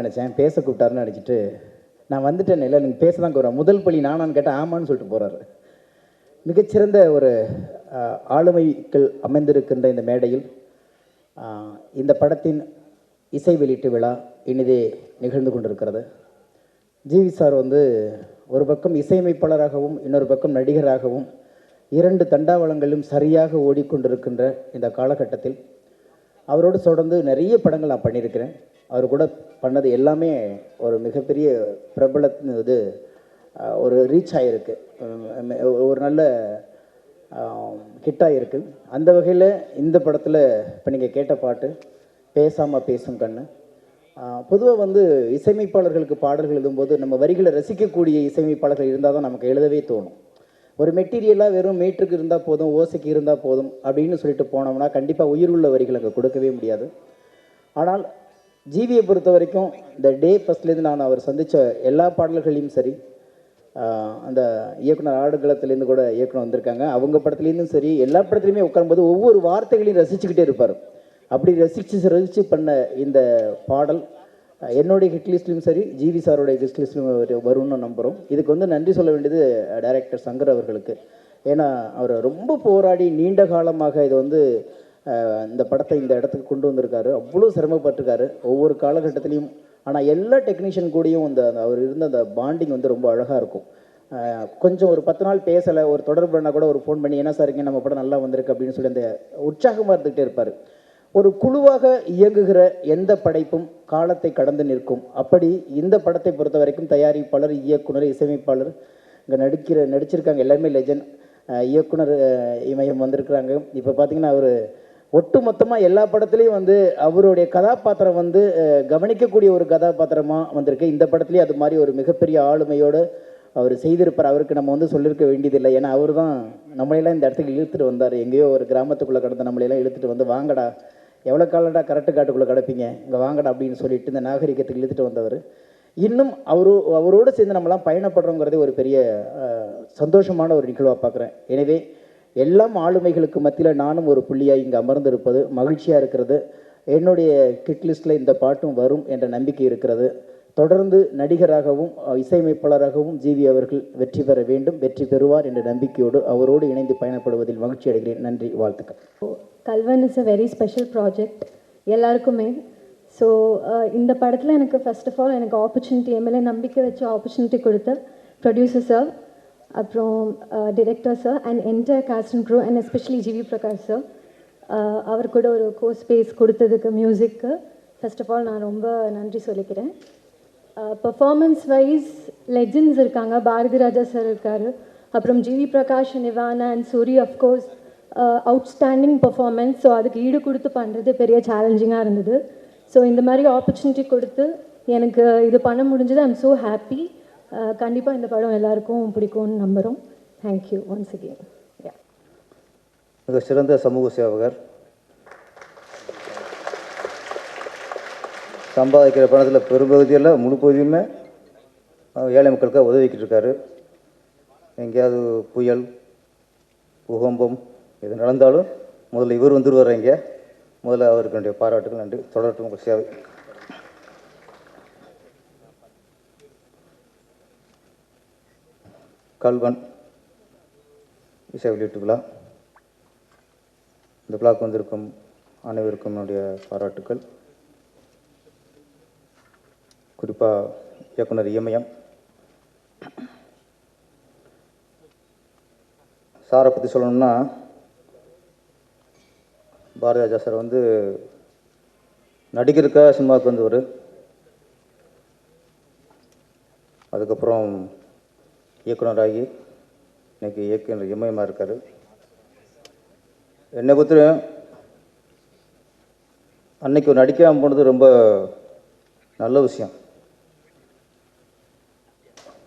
நினச்சேன். பேச கூப்பிட்டாருன்னு நினச்சிட்டு நான் வந்துட்டேன் இல்லை நீங்கள் பேச தான் கூறேன் முதல் பள்ளி நானான்னு கேட்டால் ஆமான்னு சொல்லிட்டு போகிறாரு மிகச்சிறந்த ஒரு ஆளுமைகள் அமைந்திருக்கின்ற இந்த மேடையில் இந்த படத்தின் இசை வெளியீட்டு விழா இனிதே நிகழ்ந்து கொண்டிருக்கிறது. ஜிவி சார் வந்து ஒரு பக்கம் இசையமைப்பாளராகவும் இன்னொரு பக்கம் நடிகராகவும் இரண்டு தண்டாவளங்களிலும் சரியாக ஓடிக்கொண்டிருக்கின்ற இந்த காலகட்டத்தில் அவரோடு தொடர்ந்து நிறைய படங்கள் நான் பண்ணியிருக்கிறேன். அவர் கூட பண்ணது எல்லாமே ஒரு மிகப்பெரிய பிரபல இது ஒரு ரீச் ஆகிருக்கு ஒரு நல்ல ஹிட்டாக இருக்குது அந்த வகையில் இந்த படத்தில் இப்போ நீங்கள் கேட்ட பாட்டு பேசாமல் பேசும் கண்ணு. பொதுவாக வந்து இசையமைப்பாளர்களுக்கு பாடல்கள் எழுதும்போது நம்ம வரிகளை ரசிக்கக்கூடிய இசையமைப்பாளர்கள் இருந்தால் தான் நமக்கு எழுதவே தோணும். ஒரு மெட்டீரியலாக வெறும் மீட்டருக்கு இருந்தால் போதும் ஓசைக்கு இருந்தால் போதும் அப்படின்னு சொல்லிட்டு போனோம்னா கண்டிப்பாக உயிருள்ள வரிகள் அங்கே கொடுக்கவே முடியாது. ஆனால் ஜீவியை பொறுத்த வரைக்கும் இந்த டே ஃபஸ்ட்லேருந்து நான் அவர் சந்தித்த எல்லா பாடல்களையும் சரி அந்த இயக்குனர் ஆடுகளத்துலேருந்து கூட இயக்குனர் வந்திருக்காங்க. அவங்க படத்துலேருந்தும் சரி எல்லா படத்துலையுமே உட்காரும்போது ஒவ்வொரு வார்த்தைகளையும் ரசிச்சுக்கிட்டே இருப்பார். அப்படி ரசித்து ரசித்து பண்ண இந்த பாடல் என்னுடைய ஹிட் லிஸ்ட்லையும் சரி ஜிவி சாரோடைய ஹிட் லிஸ்ட்லையும் வரும்னு நம்புகிறோம் இதுக்கு வந்து நன்றி சொல்ல வேண்டியது டைரக்டர் சங்கர் அவர்களுக்கு. ஏன்னா அவர் ரொம்ப போராடி நீண்ட காலமாக இது வந்து இந்த படத்தை இந்த இடத்துக்கு கொண்டு வந்திருக்காரு. அவ்வளோ சிரமப்பட்டிருக்காரு. ஒவ்வொரு காலகட்டத்திலையும் ஆனால் எல்லா டெக்னீஷியன் கூடயும் அந்த அவர் இருந்த அந்த பாண்டிங் வந்து ரொம்ப அழகாக இருக்கும். கொஞ்சம் ஒரு பத்து நாள் பேசலை ஒரு தொடர்பு பண்ணால் கூட ஒரு ஃபோன் பண்ணி என்ன சார் இங்கே நம்ம படம் நல்லா வந்திருக்கு அப்படின்னு சொல்லி அந்த உற்சாகமாக இருந்துகிட்டே இருப்பார். ஒரு குழுவாக இயங்குகிற எந்த படைப்பும் காலத்தை கடந்து நிற்கும். அப்படி இந்த படத்தை பொறுத்த வரைக்கும் தயாரிப்பாளர் இயக்குனர் இசையமைப்பாளர் இங்கே நடிக்கிற நடிச்சிருக்காங்க எல்லாருமே லெஜண்ட் இயக்குனர் இமயம் வந்திருக்கிறாங்க. இப்போ பார்த்தீங்கன்னா அவர் ஒட்டுமொத்தமாக எல்லா படத்துலேயும் வந்து அவருடைய கதாபாத்திரம் வந்து கவனிக்கக்கூடிய ஒரு கதாபாத்திரமாக வந்திருக்கு. இந்த படத்துலேயும் அது மாதிரி ஒரு மிகப்பெரிய ஆளுமையோடு அவர் செய்திருப்பார். அவருக்கு நம்ம வந்து சொல்லியிருக்க வேண்டியதில்லை. ஏன்னா அவர் தான் நம்மளையெல்லாம் இந்த இடத்துக்கு இழுத்துட்டு வந்தார். எங்கேயோ ஒரு கிராமத்துக்குள்ளே கடந்த நம்மளையெல்லாம் இழுத்துட்டு வந்து வாங்கடா எவ்வளோ காலடா கரெக்டு காட்டுக்குள்ளே கிடப்பீங்க? இங்கே வாங்கடா அப்படின்னு சொல்லிட்டு இந்த நாகரிகத்துக்கு இழுத்துட்டு வந்தவர். இன்னும் அவரு அவரோடு சேர்ந்து நம்மலாம் பயணப்படுறோங்கிறதே ஒரு பெரிய சந்தோஷமான ஒரு நிகழ்வாக பார்க்குறேன் எனவே எல்லாம் ஆளுமைகளுக்கு மத்தியில் நானும் ஒரு புள்ளியாக இங்கே அமர்ந்திருப்பது மகிழ்ச்சியாக இருக்கிறது. என்னுடைய கிட் லிஸ்ட்டில் இந்த பாட்டும் வரும் என்ற நம்பிக்கை இருக்கிறது. தொடர்ந்து நடிகராகவும் இசையமைப்பாளராகவும் ஜிவி அவர்கள் வெற்றி பெற வேண்டும் வெற்றி பெறுவார் என்ற நம்பிக்கையோடு அவரோடு இணைந்து பயணப்படுவதில் மகிழ்ச்சி அடைகிறேன். நன்றி வாழ்த்துக்கள். Kalvan is a very special project எல்லாருக்குமே. ஸோ இந்த படத்தில் எனக்கு ஃபர்ஸ்ட் ஆஃப் ஆல் எனக்கு ஆப்பர்ச்சுனிட்டி எம்எல்ஏ நம்பிக்கை வச்சு ஆப்பர்ச்சுனிட்டி கொடுத்த ப்ரொடியூசர் சார் அப்புறம் director sir and entire cast and crew and especially G V Prakash sir அவர் கூட ஒரு கோ ஸ்பேஸ் கொடுத்ததுக்கு மியூசிக்கு ஃபர்ஸ்ட் ஆஃப் ஆல் நான் ரொம்ப நன்றி சொல்லிக்கிறேன். பர்ஃபார்மன்ஸ் வைஸ் லெஜெண்ட்ஸ் இருக்காங்க. பாரதி ராஜா சார் இருக்கார். அப்புறம் GV Prakash நிவானா and Soori of course outstanding performance so அதுக்கு ஈடு கொடுத்து பண்ணுறது பெரிய சேலஞ்சிங்காக இருந்தது. ஸோ இந்த மாதிரி ஆப்பர்ச்சுனிட்டி கொடுத்து எனக்கு இது பண்ண முடிஞ்சது. ஐம் ஸோ ஹாப்பி uh, கண்டிப்பாக இந்த படம் எல்லாருக்கும் பிடிக்கும்னு நம்புகிறோம் தேங்க்யூ ஒன்ஸ் அகெயின் மிக சிறந்த சமூக சேவகர். சம்பாதிக்கிற பணத்தில் பெரும்பகுதியில் முழு பகுதியுமே ஏழை மக்களுக்காக உதவிக்கிட்டு இருக்காரு எங்கேயாவது புயல் பூகம்பம் எது நடந்தாலும் முதல்ல இவர் வந்துடுவார் இங்கே. முதல்ல அவருக்கு என்னுடைய பாராட்டுகள் நன்றி. தொடரட்டும் உங்கள் சேவை. கல்வன் இசை வெளியீட்டு விழா. இந்த விழாக்கு வந்திருக்கும் அனைவருக்கும் என்னுடைய பாராட்டுக்கள். குறிப்பாக இயக்குனர் இமயம் சாரை பற்றி சொல்லணும்னா பாரதிராஜா சார் வந்து நடிகருக்காக சினிமாவுக்கு வந்தவர். அதுக்கப்புறம் இயக்குனராகி இன்னைக்கு இயக்குனர் இமயமாக இருக்கார். என்னை பொறுத்தவரையும் அன்னைக்கு ஒரு நடிக்காமல் போனது ரொம்ப நல்ல விஷயம்.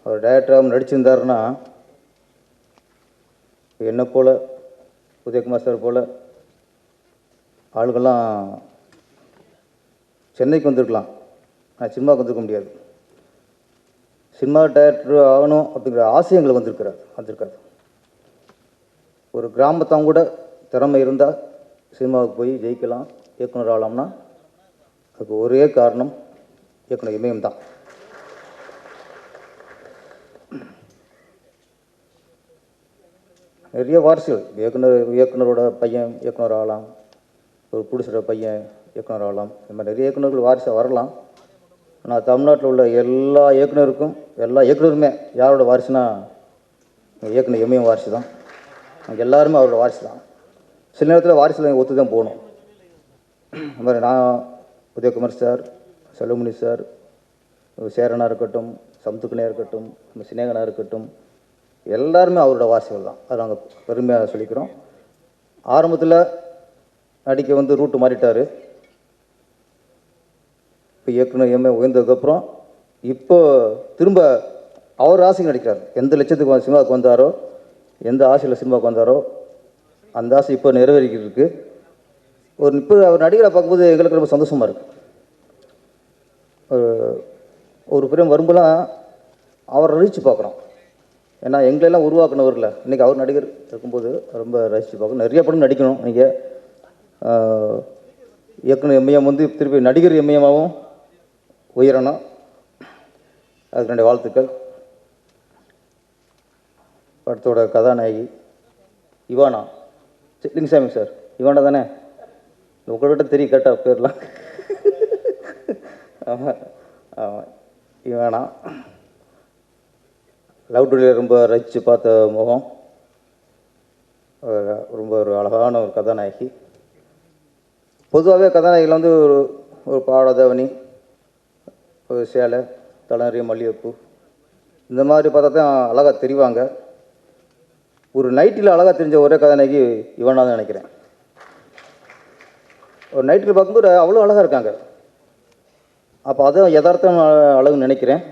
அவர் டைரக்டராக நடிச்சிருந்தாருன்னா என்னை போல் உதயகுமார் சார் போல் ஆளுகள்லாம் சென்னைக்கு வந்திருக்கலாம். ஆனால் சினிமாவுக்கு வந்திருக்க முடியாது. சினிமா டைரக்டர் ஆகணும் அப்படிங்கிற ஆசை எங்களுக்கு வந்திருக்கிறார் வந்திருக்காரு ஒரு கிராமத்தான் கூட திறமை இருந்தால் சினிமாவுக்கு போய் ஜெயிக்கலாம். இயக்குனர் ஆகலாம்னா அதுக்கு ஒரே காரணம் இயக்குனர் இமயம் தான் நிறைய வாரிசுகள். இயக்குனர் இயக்குனரோட பையன் இயக்குனர் ஆகலாம் ஒரு ப்ரொடியூசரோட பையன் இயக்குனர் ஆகலாம் இந்த மாதிரி நிறைய இயக்குனர்கள் வாரிசாக வரலாம். ஆனால் தமிழ்நாட்டில் உள்ள எல்லா இயக்குனருக்கும் எல்லா இயக்குனருமே யாரோட வாரிசுனா இயக்குனர் எம்ஏஎம் வாரிசு தான். எல்லாருமே அவரோட வாரிசு தான். சில நேரத்தில் வாரிசில் ஒத்து தான் போகணும். இந்த மாதிரி நான் உதயகுமார் சார் செல்வமணி சார் சேரனா இருக்கட்டும் சமுத்துக்கனே இருக்கட்டும் நம்ம சினேகனாக இருக்கட்டும் எல்லாருமே அவரோட வாசிகள் தான். அதை நாங்கள் பெருமையாக சொல்லிக்கிறோம். ஆரம்பத்தில் நடிக்க வந்து ரூட்டு மாறிட்டார். இப்போ இயக்குனர் எம்ஏ உயர்ந்ததுக்கப்புறம் இப்போ திரும்ப அவர் ஆசைக்கு நடிக்கிறார். எந்த லட்சத்துக்கு சினிமாவுக்கு வந்தாரோ எந்த ஆசையில் சினிமாவுக்கு வந்தாரோ அந்த ஆசை இப்போ நிறைவேறிக்கிட்டு இருக்கு ஒரு இப்போ அவர் நடிகரை பார்க்கும்போது எங்களுக்கு ரொம்ப சந்தோஷமாக இருக்குது ஒரு ஒரு பிரியம் வரும்போலாம் அவரை ரீச் பார்க்குறோம். ஏன்னா எங்களெல்லாம் உருவாக்குனவர்ல. இன்றைக்கி அவர் நடிகர் இருக்கும்போது ரொம்ப ரசித்து பார்க்கணும். நிறைய படம் நடிக்கணும் நீங்கள் இயக்குனர் எம்ஐஎம் வந்து திருப்பி நடிகர் எம்ஐஎம்மாகவும் உயரணும். அதுக்கு என்னுடைய வாழ்த்துக்கள். படத்தோட கதாநாயகி இவானா. சரி, லிங்கசாமி சார். இவானா தானே? உங்கள்கிட்ட தெரியும் கேட்டா பேர்லாம். ஆமாம் ஆமாம் இவானா. லவ் டுடே ரொம்ப ரசித்து பார்த்த முகம். ரொம்ப ஒரு அழகான ஒரு கதாநாயகி. பொதுவாகவே கதாநாயகியில் வந்து ஒரு ஒரு பாடதவனி ஒரு சேலை தலை மல்லிகைப்பூ இந்த மாதிரி பார்த்தா தான் அழகாக தெரிவாங்க. ஒரு நைட்டில் அழகாக தெரிஞ்ச ஒரே கதாநாயகி இவனாக தான் நினைக்கிறேன். ஒரு நைட்டில் பார்க்கும்போது அவ்வளோ அழகாக இருக்காங்க. அப்போ அதான் யதார்த்தம் அழகுன்னு நினைக்கிறேன்.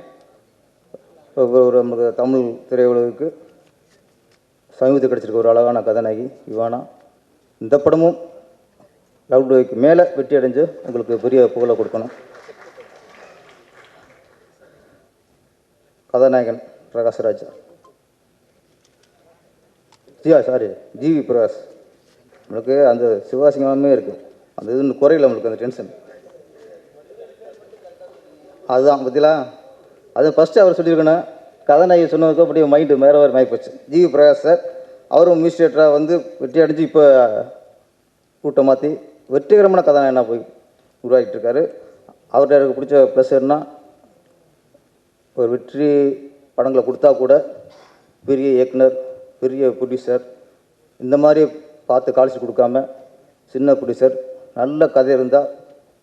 ஒரு நமக்கு தமிழ் திரையுலகுக்கு சமீபத்தில் கிடச்சிருக்க ஒரு அழகான கதாநாயகி இவானா. இந்த படமும் லவ் டேக்கு மேலே வெற்றி அடைஞ்சு உங்களுக்கு பெரிய புகழை கொடுக்கணும். கதாநாயகன் பிரகாஷ்ராஜ் ஜியா சாரி ஜிவி பிரகாஷ். நம்மளுக்கு அந்த சிவாசிங்கமே இருக்குது அந்த இது இன்னும் குறையில நம்மளுக்கு அந்த டென்ஷன் அதுதான் பார்த்தீங்களா அது ஃபஸ்ட்டு அவர் சொல்லியிருக்கணும் கதாநாயகி சொன்னதுக்கு அப்படியே மைண்டு மேலே வேறு மாறி போச்சு ஜிவி பிரகாஷ் சார் அவரும் மியூசியேட்டராக வந்து வெற்றி அடைஞ்சு இப்போ கூட்டம் மாற்றி வெற்றிகரமான கதாநாயகனாக போய் உருவாக்கிட்டு இருக்காரு. அவர்கிட்ட எனக்கு பிடிச்ச ப்ளஸ் என்ன ஒரு வெற்றி படங்களை கொடுத்தா கூட பெரிய இயக்குனர் பெரிய ப்ரொடியூசர் இந்த மாதிரி பார்த்து காலிச்சு கொடுக்காம சின்ன ப்ரொடியூசர் நல்ல கதை இருந்தால்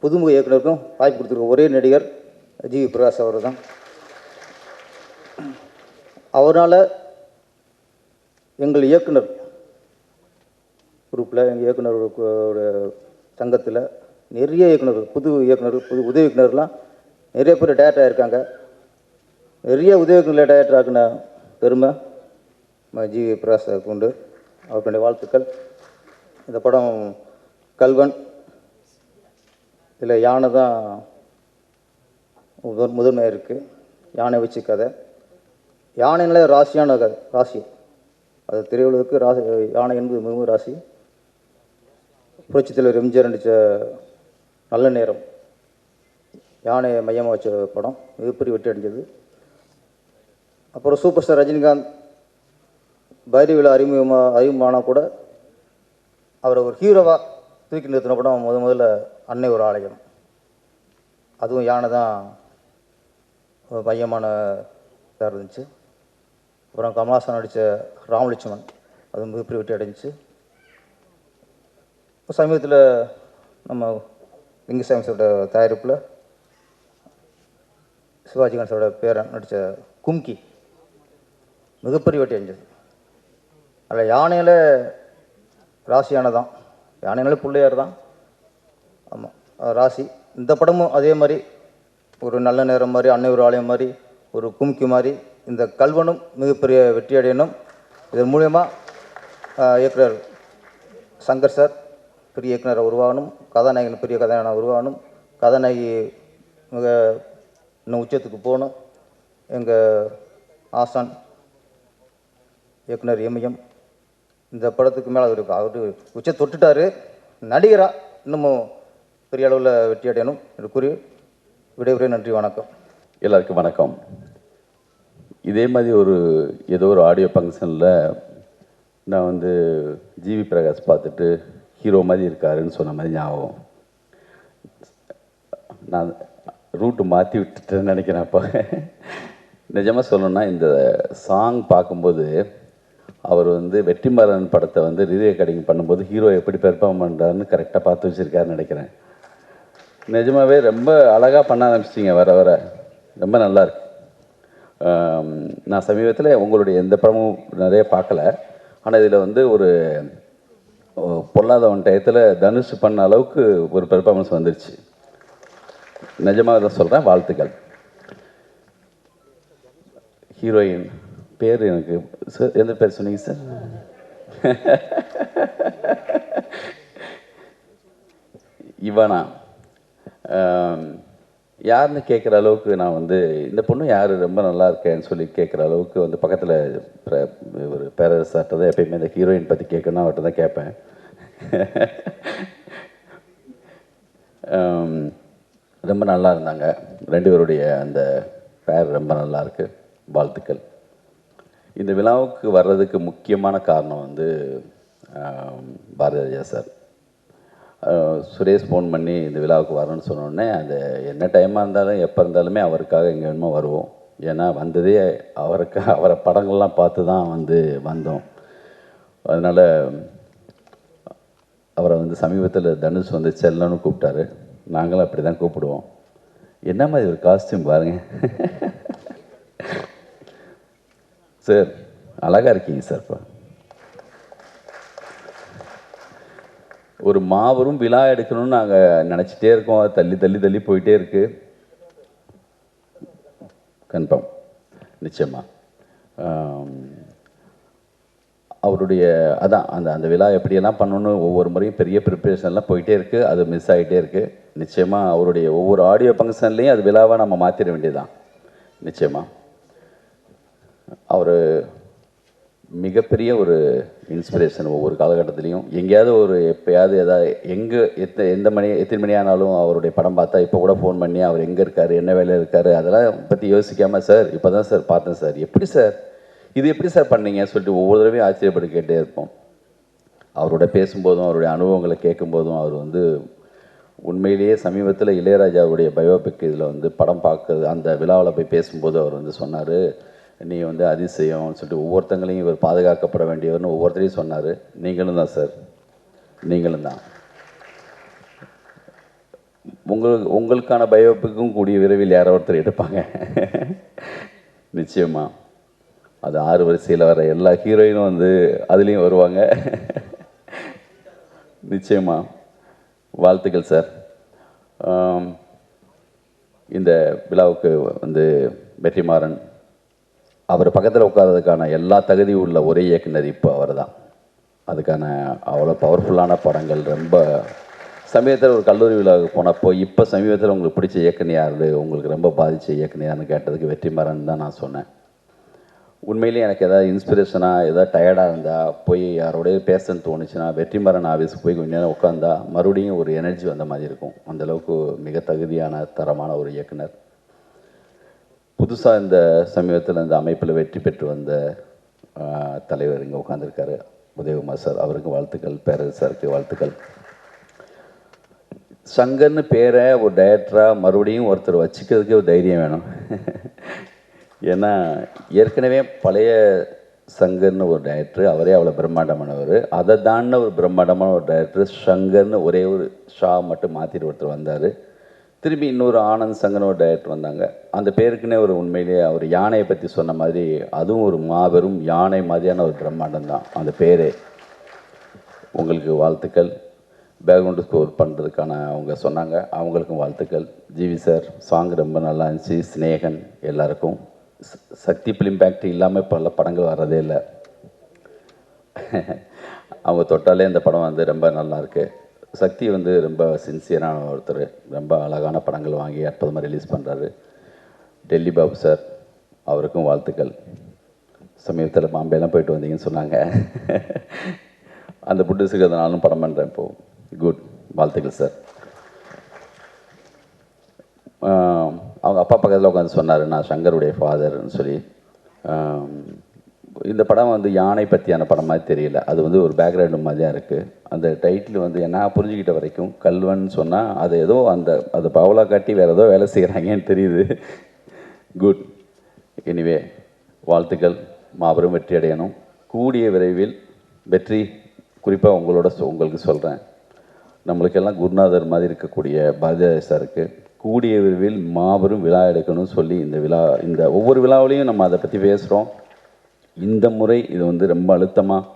புதுமுக இயக்குனருக்கும் வாய்ப்பு கொடுத்துருக்க ஒரே நடிகர் ஜிவி பிரகாஷ் அவர் தான் அவரால் எங்கள் இயக்குனர் குரூப்பில் எங்கள் இயக்குனர் சங்கத்தில் நிறைய இயக்குனர் புது இயக்குனர் புது உதவி இயக்குனர்லாம் நிறைய பேர் டேரக்டர் ஆகிருக்காங்க நிறைய உதவி இயக்குனர் டேரக்டர் ஆகின பெருமை நம்ம ஜி. பிரகாஷ் உண்டு. அவருடைய வாழ்த்துக்கள். இந்த படம் கல்வன் இதில் யானை தான் முதன் முதன்மையாக இருக்குது யானை வச்சு கதை. யானைனாலே ராசியான ராசி. அது திரையுலகுக்கு ராசி யானை என்பது மிகவும் ராசி. புரட்சித் தலைவர் எம்ஜிஆர் நடித்த நல்ல நேரம். யானையை மையமாக வச்ச படம். மிகப்பெரிய வெற்றி அடைஞ்சது. அப்புறம் சூப்பர் ஸ்டார் ரஜினிகாந்த் பைரவியில் அறிமுகமாக அறிமுகமானால் கூட அவரை ஒரு ஹீரோவாக தூக்கி நிறுத்தின படம் முத முதல்ல அன்னை ஒரு ஆலயம். அதுவும் யானை தான் மையமான இதாக இருந்துச்சு. அப்புறம் கமலாசன் நடித்த ராமலட்சுமன் அது மிகப்பெரிய வெற்றி அடைஞ்சிச்சு. சமீபத்தில் நம்ம லிங்கசாமி சாரோட தயாரிப்பில் சிவாஜி கணேசோட பேரன் நடித்த கும்கி மிகப்பெரிய வெட்டி அடைஞ்சது. அதில் யானையில் ராசி யானை தான். யானைனாலே பிள்ளையார் தான். ஆமாம் ராசி. இந்த படமும் அதே மாதிரி ஒரு நல்ல நேரம் மாதிரி அன்னை ஒரு ஆலயம் மாதிரி ஒரு கும்கி மாதிரி இந்த கல்வனும் மிகப்பெரிய வெற்றியடையணும். இதன் மூலயமா இயக்குனர் சங்கர் சார் பெரிய இயக்குனராக உருவாகணும். கதாநாயகன் பெரிய கதாநாயகனாக உருவாகணும். கதாநாயகி மிக இன்னும் உச்சத்துக்கு போகணும். எங்கள் ஆசான் இயக்குனர் எம்எம் இந்த படத்துக்கு மேலே அவர் அவர் உச்ச தொட்டுட்டாரு. நடிகராக இன்னமும் பெரிய அளவில் வெற்றி அடையணும் என்று கூறி விடைபெறுகிறேன். நன்றி வணக்கம். எல்லாருக்கும் வணக்கம். இதே மாதிரி ஒரு ஏதோ ஒரு ஆடியோ ஃபங்க்ஷனில் நான் வந்து ஜிவி பிரகாஷ் பார்த்துட்டு ஹீரோ மாதிரி இருக்காருன்னு சொன்ன மாதிரி ஞாபகம். நான் ரூட்டு மாற்றி விட்டுட்டேன்னு நினைக்கிறேன் அப்போ. நிஜமாக சொல்லணும்னா இந்த சாங் பார்க்கும்போது அவர் வந்து வெற்றிமாறன் படத்தை வந்து ரீ ரெக்கார்டிங் பண்ணும்போது ஹீரோ எப்படி பெர்ஃபார்ம் பண்ணுறாருன்னு கரெக்டாக பார்த்து வச்சுருக்காருன்னு நினைக்கிறேன். நிஜமாகவே ரொம்ப அழகாக பண்ண ஆரம்பிச்சிட்டிங்க வர வர. ரொம்ப நல்லாயிருக்கு நான் சமீபத்தில் உங்களுடைய எந்த படமும் நிறைய பார்க்கல. ஆனால் இதில் வந்து ஒரு பொல்லாதவன் டயத்தில் தனுஷ் பண்ண அளவுக்கு ஒரு பெர்ஃபார்மன்ஸ் வந்துருச்சு. நிஜமாக தான் சொல்கிறேன் வாழ்த்துக்கள். ஹீரோயின் பேர் எனக்கு சார் எந்த பேர் சொன்னீங்க சார் இவனா. யாருன்னு கேட்குற அளவுக்கு நான் வந்து இந்த பொண்ணு யார் ரொம்ப நல்லா இருக்கேன்னு சொல்லி கேட்குற அளவுக்கு வந்து பக்கத்தில் ஒரு பேரரசாட்ட தான் எப்பயுமே இந்த ஹீரோயின் பற்றி கேட்கணும் அவர்கிட்ட தான் கேட்பேன் ரொம்ப நல்லா இருந்தாங்க. ரெண்டு பேருடைய அந்த பேர் ரொம்ப நல்லா இருக்கு. வாழ்த்துக்கள். இந்த விழாவுக்கு வர்றதுக்கு முக்கியமான காரணம் வந்து ஆம், பாரதிராஜா சார். சுரேஷ் ஃபோன் பண்ணி இந்த விழாவுக்கு வரணும்னு சொன்னோடனே அது என்ன டைமாக இருந்தாலும் எப்போ இருந்தாலுமே அவருக்காக எங்கே வேணுமோ வருவோம். ஏன்னா வந்ததே அவருக்கு அவரை படங்கள்லாம் பார்த்து தான் வந்து வந்தோம். அதனால் அவரை வந்து சமீபத்தில் தனுஷ் வந்து செல்லன்னு கூப்பிட்டாரு. நாங்களும் அப்படி தான் கூப்பிடுவோம். என்ன மாதிரி ஒரு காஸ்டியூம் பாருங்க. சார் அழகாக இருக்கீங்க சார் இப்போ. ஒரு மாபெரும் விழா எடுக்கணும்னு நாங்கள் நினச்சிட்டே இருக்கோம். அது தள்ளி தள்ளி தள்ளி போயிட்டே இருக்கு. கன்ஃபார்ம். நிச்சயமாக அவருடைய அதான் அந்த அந்த விழா எப்படியெல்லாம் பண்ணணும்னு ஒவ்வொரு முறையும் பெரிய ப்ரிப்பரேஷன்லாம் போயிட்டே இருக்குது அது மிஸ் ஆகிட்டே இருக்குது நிச்சயமாக அவருடைய ஒவ்வொரு ஆடியோ ஃபங்க்ஷன்லேயும் அது விழாவாக நம்ம மாற்றிட வேண்டியதுதான். நிச்சயமாக அவர் மிகப்பெரிய ஒரு இன்ஸ்பிரேஷன் ஒவ்வொரு காலகட்டத்திலையும். எங்கேயாவது ஒரு எப்பயாவது எதாவது எங்கே எத்த எந்த மணி எத்தனை மணி ஆனாலும் அவருடைய படம் பார்த்தா இப்போ கூட ஃபோன் பண்ணி அவர் எங்கே இருக்கார் என்ன வேலையில் இருக்கார் அதெல்லாம் பற்றி யோசிக்காமல் சார் இப்போ தான் சார் பார்த்தேன் சார். எப்படி சார்? இது எப்படி சார் பண்ணீங்க சொல்லிட்டு ஒவ்வொரு தடவையும் ஆச்சரியப்பட்டு கேட்டே இருப்போம். அவரோட பேசும்போதும் அவருடைய அனுபவங்களை கேட்கும்போதும் அவர் வந்து உண்மையிலேயே சமீபத்தில் இளையராஜாவுடைய பயோபிக் இதில் வந்து படம் பார்க்குறது அந்த விழாவில் போய் பேசும்போது அவர் வந்து சொன்னார் நீ வந்து அதிசயம்னு சொல்லிட்டு ஒவ்வொருத்தங்களையும் இவர் பாதுகாக்கப்பட வேண்டியவர்னு ஒவ்வொருத்தரையும் சொன்னார். நீங்களும் தான் சார் நீங்களும் தான். உங்களுக்கு உங்களுக்கான பயோப்புக்கும் கூடிய விரைவில் யாரோ ஒருத்தர் எடுப்பாங்க. நிச்சயமாக அது ஆறு வரிசையில் வர எல்லா ஹீரோயினும் வந்து அதுலேயும் வருவாங்க. நிச்சயமா. வாழ்த்துக்கள் சார் இந்த விழாவுக்கு வந்து வெற்றிமாறன் அவர் பக்கத்தில் உட்கார்றதுக்கான எல்லா தகுதியும் உள்ள ஒரே இயக்குனர் இப்போ அவர் தான் அதுக்கான அவ்வளோ பவர்ஃபுல்லான படங்கள் ரொம்ப சமீபத்தில் ஒரு கல்லூரி விழாவுக்கு போனப்போ இப்போ சமீபத்தில் உங்களுக்கு பிடிச்ச இயக்குனர் உங்களுக்கு ரொம்ப பாதித்த இயக்குனர் யாருன்னு கேட்டதுக்கு வெற்றிமாறன் தான் நான் சொன்னேன். உண்மையிலேயே எனக்கு எதாவது இன்ஸ்பிரேஷனாக எதாவது டயர்டாக இருந்தால் போய் யாரோடய பேசன்னு தோணுச்சுன்னா வெற்றிமாறன் ஆஃபீஸுக்கு போய் கொஞ்ச நேரம் உட்காந்தா மறுபடியும் ஒரு எனர்ஜி வந்த மாதிரி இருக்கும். அந்தளவுக்கு மிக தகுதியான தரமான ஒரு இயக்குனர். புதுசாக இந்த சமீபத்தில் இந்த அமைப்பில் வெற்றி பெற்று வந்த தலைவர் இங்கே உட்காந்துருக்காரு உதயகுமார் சார் அவருக்கு வாழ்த்துக்கள் பேரரசு சாருக்கு வாழ்த்துக்கள். சங்கன்னு பேரை ஒரு டைரக்டராக மறுபடியும் ஒருத்தர் வச்சுக்கிறதுக்கே ஒரு தைரியம் வேணும். ஏன்னா ஏற்கனவே பழைய சங்கர்னு ஒரு டைரக்டர் அவரே அவ்வளோ பிரம்மாண்டமானவர். அதை தாண்டின ஒரு பிரம்மாண்டமான ஒரு டைரக்டர் சங்கர்னு ஒரே ஒரு ஷா மட்டும் மாற்றிட்டு ஒருத்தர் வந்தார். திரும்பி இன்னொரு ஆனந்த் சங்கர்னு ஒரு டைரக்டர் வந்தாங்க. அந்த பேருக்குன்னே ஒரு உண்மையிலேயே அவர் யானையை பற்றி சொன்ன மாதிரி அதுவும் ஒரு மாபெரும் யானை மாதிரியான ஒரு பிரம்மாண்டம் தான். அந்த பேரே. உங்களுக்கு வாழ்த்துக்கள். பேக்ரவுண்டு ஸ்கோர் பண்ணுறதுக்கான அவங்க சொன்னாங்க. அவங்களுக்கும் வாழ்த்துக்கள். ஜிவி சார் சாங் ரொம்ப நல்லா இருந்துச்சு. ஸ்னேகன் எல்லாருக்கும். சக்தி ஃபிலிம் ஃபேக்ட்ரி இல்லாமல் பல படங்கள் வர்றதே இல்லை. அவங்க தொட்டாலே இந்த படம் வந்து ரொம்ப நல்லாயிருக்கு சக்தி வந்து ரொம்ப சின்சியரான ஒருத்தர். ரொம்ப அழகான படங்கள் வாங்கி அற்புதமாக ரிலீஸ் பண்ணுறாரு டெல்லி பாபு சார் அவருக்கும் வாழ்த்துக்கள். சமீபத்தில் பாம்பேலாம் போயிட்டு வந்தீங்கன்னு சொன்னாங்க. அந்த புட்டுஸுக்கு அதனாலும் படம் பண்ணுறேன் இப்போது குட் வாழ்த்துக்கள் சார் அவங்க அப்பா பக்கத்தில் உட்காந்து சொன்னார் நான் சங்கருடைய ஃபாதர்னு சொல்லி. இந்த படம் வந்து யானை பற்றியான படம் மாதிரி தெரியல. அது வந்து ஒரு பேக்ரவுண்டு மாதிரி தான் இருக்குது அந்த டைட்டில் வந்து என்ன புரிஞ்சுக்கிட்ட வரைக்கும் கல்வன் சொன்னால் அது ஏதோ அந்த அது பவலா காட்டி வேறு ஏதோ வேலை செய்கிறாங்கன்னு தெரியுது. குட் எனிவே வாழ்த்துக்கள். மாபெரும் வெற்றி அடையணும். கூடிய விரைவில் வெற்றி. குறிப்பாக உங்களோட சொ- உங்களுக்கு சொல்கிறேன் நம்மளுக்கெல்லாம் குருநாதர் மாதிரி இருக்கக்கூடிய பாரதியார் சாருக்கு கூடிய விரைவில் மாபெரும் விழா எடுக்கணும்னு சொல்லி இந்த விழா இந்த ஒவ்வொரு விழாவிலையும் நம்ம அதை பற்றி பேசுகிறோம் இந்த முறை இது வந்து ரொம்ப அழுத்தமாக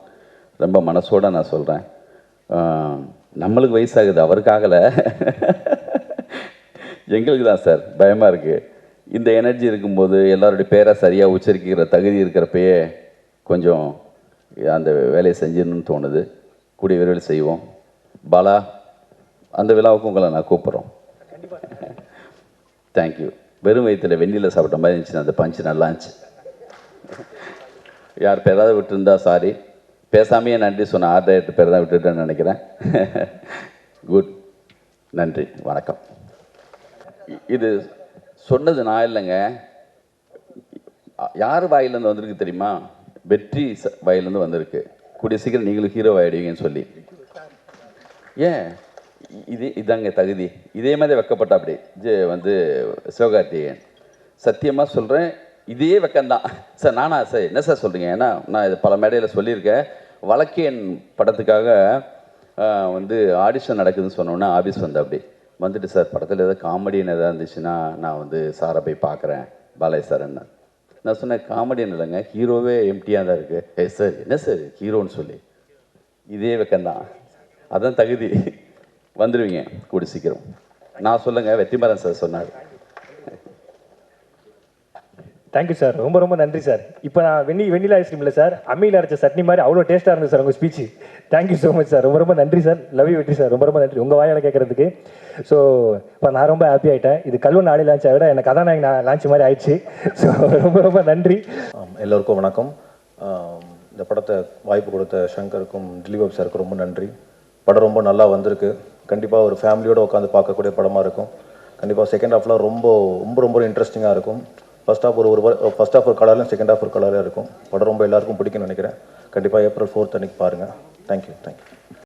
ரொம்ப மனசோட நான் சொல்கிறேன் நம்மளுக்கு வயசாகுது அவருக்காகல. எங்களுக்கு தான் சார் பயமாக இருக்குது இந்த எனர்ஜி இருக்கும்போது எல்லாருடைய பேரை சரியாக உச்சரிக்கிற தகுதி இருக்கிறப்பயே கொஞ்சம் அந்த வேலையை செஞ்சிடணும்னு தோணுது. கூடிய விரைவில் செய்வோம். பாலா அந்த விழாவுக்கு உங்களை நான் கூப்பிட்றோம். தேங்க்யூ வெறும் வயிற்றில் வெண்ணில சாப்பிட்ட மாதிரி இருந்துச்சு அந்த பஞ்சு நல்லா இருந்துச்சு. யார் பேராவது விட்டுருந்தா சாரி பேசாமையே நன்றி சொன்ன ஆர்டர் எட்டு பேர் தான் விட்டுட்டேன்னு நினைக்கிறேன். குட் நன்றி. வணக்கம். இது சொன்னது நான் இல்லைங்க. யார் வாயிலேருந்து வந்திருக்கு தெரியுமா? வெற்றி ச- வாயிலேருந்து வந்திருக்கு. கூடிய சீக்கிரம் நீங்களும் ஹீரோ ஆகிடுவீங்கன்னு சொல்லி. ஏன்? இது இதாங்க தகுதி. இதே மாதிரி வைக்கப்பட்ட அப்படி ஜே வந்து சிவகார்த்திகேயன். சத்தியமாக சொல்கிறேன் இதே வெக்கம்தான். சார் நானா சார் என்ன சார் சொல்கிறீங்க ஏன்னா நான் இது பல மேடையில் சொல்லியிருக்கேன். வழக்கேன் படத்துக்காக வந்து ஆடிஷன் நடக்குதுன்னு சொன்னோன்னே ஆஃபீஸ் வந்து அப்படி. வந்துட்டு சார் படத்தில் ஏதாவது காமெடின்னு எதாவது இருந்துச்சுன்னா நான் வந்து சாரை போய் பார்க்குறேன். பாலய சார் என்ன? நான் சொன்னேன் காமெடின்னு இல்லைங்க ஹீரோவே எம்டியாக தான் இருக்குது ஏ சார் என்ன சார் ஹீரோன்னு சொல்லி. இதே வெக்கம்தான். அதான் தகுதி. வந்துடுவீங்க கூடி சீக்கிரம். நான் சொல்லுங்கள் வெற்றிமாறன் சார் சொன்னார். தேங்க்யூ சார் ரொம்ப ரொம்ப நன்றி சார் இப்போ நான் வெண்ணி வெண்ணிலா ஐஸ்கிரீம் இல்லை சார் அம்மியில் அரைச்ச சட்னி மாதிரி அவ்வளோ டேஸ்ட்டாக இருந்தது சார் உங்கள் speech thank you so much sir ரொம்ப ரொம்ப நன்றி சார் லவ் யூ வெற்றி சார் ரொம்ப ரொம்ப நன்றி. உங்கள் வாயால் கேட்கறதுக்கு ஸோ இப்போ நான் ரொம்ப ஹாப்பி ஆகிட்டேன் இது கல்வன் ஆடி லான்ச்சை விட எனக்கு கதாநாயகன் நான் லான்ச் மாதிரி ஆயிடுச்சு. ஸோ ரொம்ப ரொம்ப நன்றி. எல்லோருக்கும் வணக்கம். இந்த படத்தை வாய்ப்பு கொடுத்த சங்கருக்கும் திலீப் சாருக்கும் ரொம்ப நன்றி. படம் ரொம்ப நல்லா வந்திருக்கு. கண்டிப்பாக ஒரு ஃபேமிலியோடு உட்காந்து பார்க்கக்கூடிய படமாக இருக்கும். கண்டிப்பாக செகண்ட் ஹாஃப்லாம் ரொம்ப ரொம்ப ரொம்ப இன்ட்ரெஸ்டிங்காக இருக்கும். ஃபர்ஸ்ட் ஆஃப் ஒரு ஒரு ஃபர்ஸ்ட் ஆஃப் ஒரு கலர்லையும் செகண்ட் ஆஃப் ஒரு கலராக இருக்கும். படம் ரொம்ப எல்லாருக்கும் பிடிக்கும்னு நினைக்கிறேன். கண்டிப்பாக ஏப்ரல் ஃபோர்த் அன்னைக்கு பாருங்கள் தேங்க்யூ தேங்க்யூ